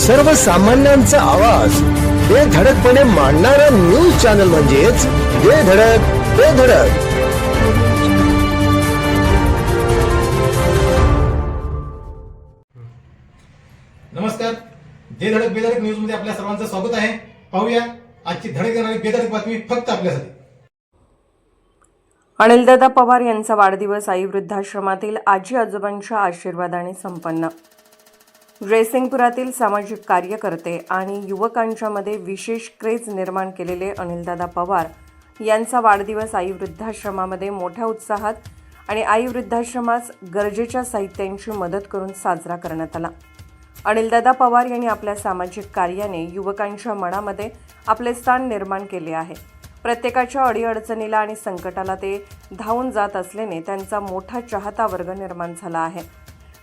सर्वसामान्यांचा आवाज. बेधडकपणे मांडणारा न्यूज चॅनल म्हणजेच बेधडक बेधडक नमस्कार. जे धडक बेधडक न्यूजमध्ये आपल्या सर्वांचं स्वागत आहे. पाहूया आजची धडक देणारी बेधडक बातमी फक्त आपल्यासाठी. अनिलदादा पवार यांचा वाढदिवस आई वृद्धाश्रमातील आजी आजोबांच्या आशीर्वादाने संपन्न. ड्रेसिंगपुरातील सामाजिक कार्यकर्ते आणि युवकांच्यामध्ये विशेष क्रेज निर्माण केलेले अनिलदादा पवार यांचा वाढदिवस आई वृद्धाश्रमामध्ये मोठ्या उत्साहात आणि आई वृद्धाश्रमास गरजेच्या साहित्यांची मदत करून साजरा करण्यात आला. अनिलदादा पवार यांनी आपल्या सामाजिक कार्याने युवकांच्या मनामध्ये आपले स्थान निर्माण केले आहे. प्रत्येकाच्या अडीअडचणीला आणि संकटाला ते धावून जात असल्याने त्यांचा मोठा चाहता वर्ग निर्माण झाला आहे.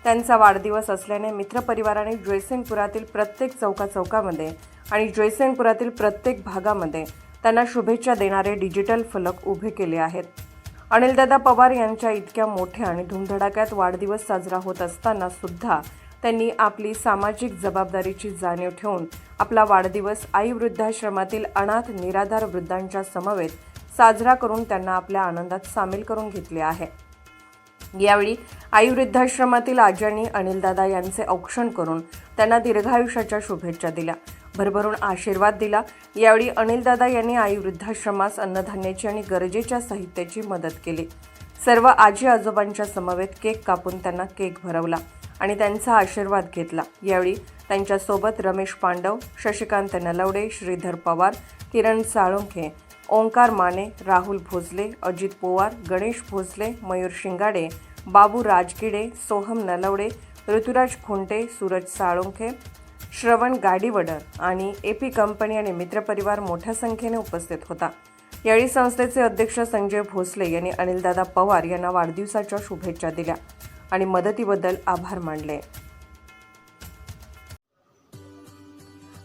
त्यांचा वाढदिवस असल्याने मित्रपरिवाराने जयसिंगपुरातील प्रत्येक चौका चौकामध्ये आणि जयसिंगपुरातील प्रत्येक भागामध्ये त्यांना शुभेच्छा देणारे डिजिटल फलक उभे केले आहेत. अनिलदादा पवार यांच्या इतक्या मोठ्या आणि धुमधडाक्यात वाढदिवस साजरा होत असताना सुद्धा त्यांनी आपली सामाजिक जबाबदारीची जाणीव ठेवून आपला वाढदिवस आई वृद्धाश्रमातील अनाथ निराधार वृद्धांच्या समवेत साजरा करून त्यांना आपल्या आनंदात सामील करून घेतले आहे. यावेळी आई वृद्धाश्रमातील आज्यांनी अनिलदादा यांचे औक्षण करून त्यांना दीर्घायुष्याच्या शुभेच्छा दिल्या. भरभरून आशीर्वाद दिला. यावेळी अनिलदादा यांनी आई वृद्धाश्रमास अन्नधान्याची आणि गरजेच्या साहित्याची मदत केली. सर्व आजी आजोबांच्या समवेत केक कापून त्यांना केक भरवला आणि त्यांचा आशीर्वाद घेतला. यावेळी त्यांच्यासोबत रमेश पांडव शशिकांत नलवडे श्रीधर पवार किरण साळुंखे ओंकार माने राहुल भोसले अजित पोवार गणेश भोसले मयूर शिंगाडे बाबू राजगिडे सोहम नलवडे ऋतुराज खुंटे सूरज साळुंखे श्रवण गाडीवडर आणि ए पी कंपनी आणि मित्रपरिवार मोठ्या संख्येने उपस्थित होता. यावेळी संस्थेचे अध्यक्ष संजय भोसले यांनी अनिलदादा पवार यांना वाढदिवसाच्या शुभेच्छा दिल्या आणि मदतीबद्दल आभार मानले.